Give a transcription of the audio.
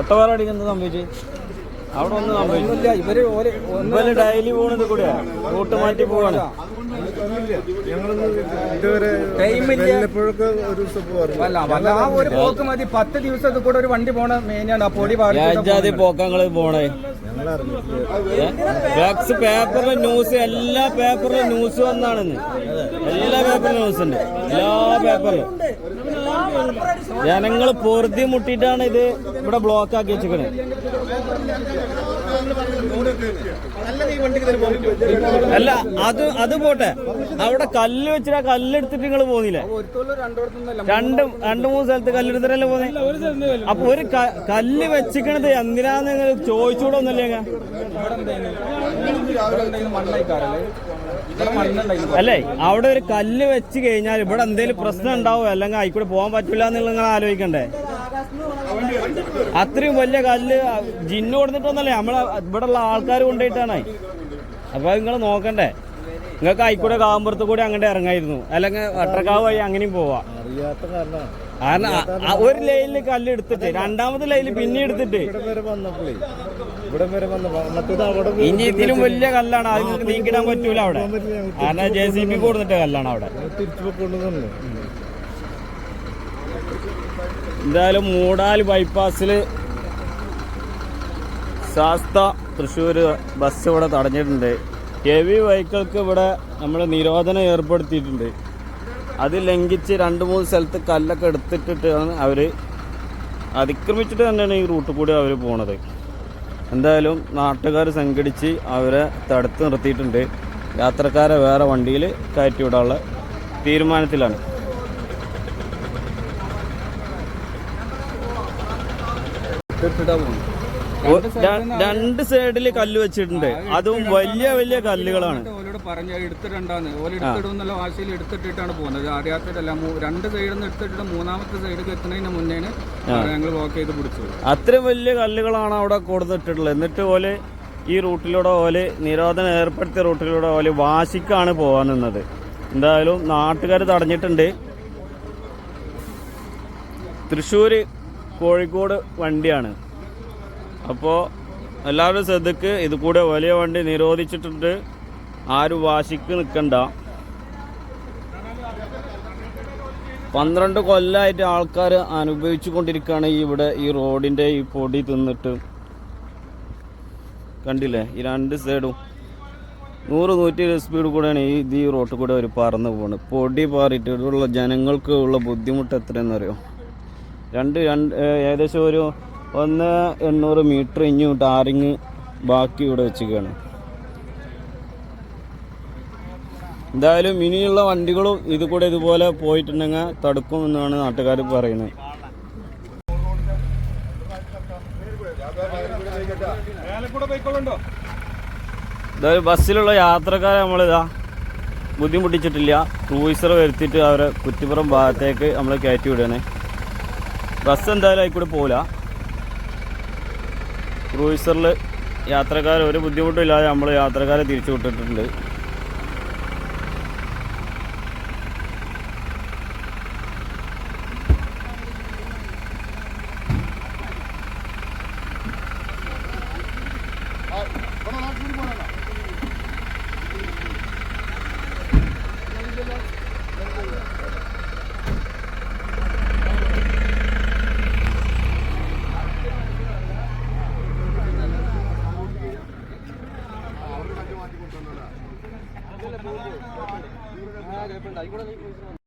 ഒട്ടപാറടിക്ക് എന്താ സംഭവിച്ചു? അവിടെ ഒന്ന് സംഭവിച്ചു ഇവർ ഇവർ ഡെയിലി പോണത് റൂട്ട് മാറ്റി പോവാണ്. ഒരു ദിവസം പോകാറുണ്ട് വല്ല ആ ഒരു പോക്ക് മതി. പത്ത് ദിവസത്തിൽ കൂടെ ഒരു വണ്ടി പോണ മെയിനാണ് ആ പൊടി പോക്കങ്ങൾ പോണേ. ഫാക്സ് പേപ്പറിലെ ന്യൂസ് എല്ലാ പേപ്പറിലും ന്യൂസ് വന്നാണെന്ന് എല്ലാ പേപ്പറിലും ന്യൂസ് ഉണ്ട്. എല്ലാ പേപ്പറിലും ജനങ്ങൾ പൊറുതി മുട്ടിയിട്ടാണ് ഇത് ഇവിടെ ബ്ലോക്ക് ആക്കി വെച്ചിരിക്കണത് അല്ല അത് അത് പോട്ടെ. അവിടെ കല്ല് വെച്ചിട്ട് ആ കല്ലെടുത്തിട്ട് നിങ്ങൾ പോന്നില്ലേ? രണ്ട് രണ്ട് മൂന്ന് സ്ഥലത്ത് കല്ലെടുത്തിട്ടല്ലേ പോന്നെ? അപ്പൊ ഒരു കല്ല് വെച്ചിക്കണത് എന്തിനാന്ന് നിങ്ങൾ ചോദിച്ചൂടെ ഒന്നല്ലേ അല്ലേ അവിടെ ഒരു കല്ല് വെച്ച് കഴിഞ്ഞാൽ ഇവിടെ എന്തെങ്കിലും പ്രശ്നം ഉണ്ടാവോ? അല്ലെങ്കിൽ ആയിക്കൂടെ പോകാൻ പറ്റില്ല എന്നുള്ള നിങ്ങൾ ആലോചിക്കണ്ടേ? അത്രയും വലിയ കല്ല് ജിന്നു കൊടുത്തിട്ടൊന്നല്ലേ? നമ്മളെ ഇവിടെ ഉള്ള ആൾക്കാർ കൊണ്ടുപോയിട്ടാണ്. അപ്പൊ നിങ്ങൾ നോക്കണ്ടേ? നിങ്ങൾക്ക് ആയിക്കൂടെ കാവുമ്പുറത്ത് കൂടി അങ്ങോട്ട് ഇറങ്ങായിരുന്നു. അല്ലെങ്കിൽ വട്ടക്കാവ് വഴി അങ്ങനെയും പോവാ. കാരണം. ഒരു ലൈനിൽ കല്ല് എടുത്തിട്ട് രണ്ടാമത്തെ ലൈനിൽ പിന്നെ എടുത്തിട്ട്. ഇനി ഇതിലും വലിയ കല്ലാണ്. അത് നിങ്ങൾക്ക് നീക്കിടാൻ പറ്റൂല അവിടെ. കാരണം ജെ സി ബി കൊടുത്തിട്ട കല്ലാണ് അവിടെ. എന്തായാലും മൂടാൽ ബൈപ്പാസിൽ ശാസ്ത തൃശ്ശൂർ ബസ് ഇവിടെ തടഞ്ഞിട്ടുണ്ട്. ഹെവി വെഹിക്കിൾക്ക് ഇവിടെ നമ്മൾ നിരോധനം ഏർപ്പെടുത്തിയിട്ടുണ്ട്. അത് ലംഘിച്ച് രണ്ട് മൂന്ന് സ്ഥലത്ത് കല്ലൊക്കെ എടുത്തിട്ടിട്ടാണ് അവർ അതിക്രമിച്ചിട്ട് തന്നെയാണ് ഈ റൂട്ട് കൂടി അവർ പോണത്. എന്തായാലും നാട്ടുകാർ സംഘടിച്ച് അവരെ തടുത്ത് നിർത്തിയിട്ടുണ്ട്. യാത്രക്കാരെ വേറെ വണ്ടിയിൽ കയറ്റി വിടാനുള്ള തീരുമാനത്തിലാണ്. രണ്ട് സൈഡിൽ കല്ല് വെച്ചിട്ടുണ്ട്. അതും വലിയ വലിയ കല്ലുകളാണ്. ഓലോട് പറഞ്ഞ എടുത്തിട്ടുണ്ടാന്ന് ഓല എടുത്തിടുന്നുള്ള വാശിയിൽ എടുത്തിട്ടിട്ടാണ് പോകുന്നത്. അറിയാത്തതല്ല രണ്ട് സൈഡിൽ നിന്ന് എടുത്തിട്ട് മൂന്നാമത്തെ സൈഡിൽ എത്തുന്നതിന് മുന്നേ ഞങ്ങൾ വോക്ക് ചെയ്ത് പിടിച്ചത്. അത്രയും വലിയ കല്ലുകളാണ് അവിടെ കൊടുത്തിട്ടുള്ളത് എന്നിട്ട് ഓൽ ഈ റൂട്ടിലൂടെ ഓൽ നിരോധനം ഏർപ്പെടുത്തിയ റൂട്ടിലൂടെ ഓൽ വാശിക്കാണ് പോകാൻ നിന്നത്. എന്തായാലും നാട്ടുകാർ തടഞ്ഞിട്ടുണ്ട്. തൃശ്ശൂർ കോഴിക്കോട് വണ്ടിയാണ്. അപ്പോൾ എല്ലാവരും ശ്രദ്ധക്ക് ഇത് കൂടെ വലിയ വണ്ടി നിരോധിച്ചിട്ടുണ്ട്. ആരും വാശിക്ക് നിൽക്കണ്ട. പന്ത്രണ്ട് കൊല്ലമായിട്ട് ആൾക്കാർ അനുഭവിച്ചു കൊണ്ടിരിക്കുകയാണ് ഈ ഇവിടെ ഈ റോഡിന്റെ ഈ പൊടി തിന്നിട്ട്. കണ്ടില്ലേ? ഈ രണ്ട് സൈഡും നൂറ് നൂറ്റി ഇരുപത് സ്പീഡ് കൂടെയാണ് ഈ ഈ റോട്ടിൽ കൂടെ അവർ പറന്ന് പോകുന്നത് പൊടി പാറിയിട്ട് ഇവിടെയുള്ള ജനങ്ങൾക്ക് ഉള്ള ബുദ്ധിമുട്ട് എത്രയെന്ന് അറിയോ രണ്ട് രണ്ട് ഏകദേശം ഒരു ഒന്ന് എണ്ണൂറ് മീറ്റർ ഇഞ്ഞു ടാറിങ് ബാക്കി ഇവിടെ വെച്ചിരിക്കുകയാണ്. എന്തായാലും ഇനിയുള്ള വണ്ടികളും ഇത് കൂടെ ഇതുപോലെ പോയിട്ടുണ്ടെങ്കിൽ തടുക്കും എന്നാണ് നാട്ടുകാർ പറയുന്നത്. എന്തായാലും ബസ്സിലുള്ള യാത്രക്കാരെ നമ്മളിതാ ബുദ്ധിമുട്ടിച്ചിട്ടില്ല. ക്രൂയിസർ വരുത്തിയിട്ട് അവരെ കുറ്റിപ്പുറം ഭാഗത്തേക്ക് നമ്മൾ കയറ്റി വിടുകയാണ്. ബസ് എന്തായാലും ആയിക്കൂടെ പോകില്ല ക്രൂയിസറിൽ യാത്രക്കാർ ഒരു ബുദ്ധിമുട്ടും ഇല്ലാതെ നമ്മൾ യാത്രക്കാരെ തിരിച്ചു വിട്ടിട്ടുണ്ട്. ആയിക്കോട്ടെ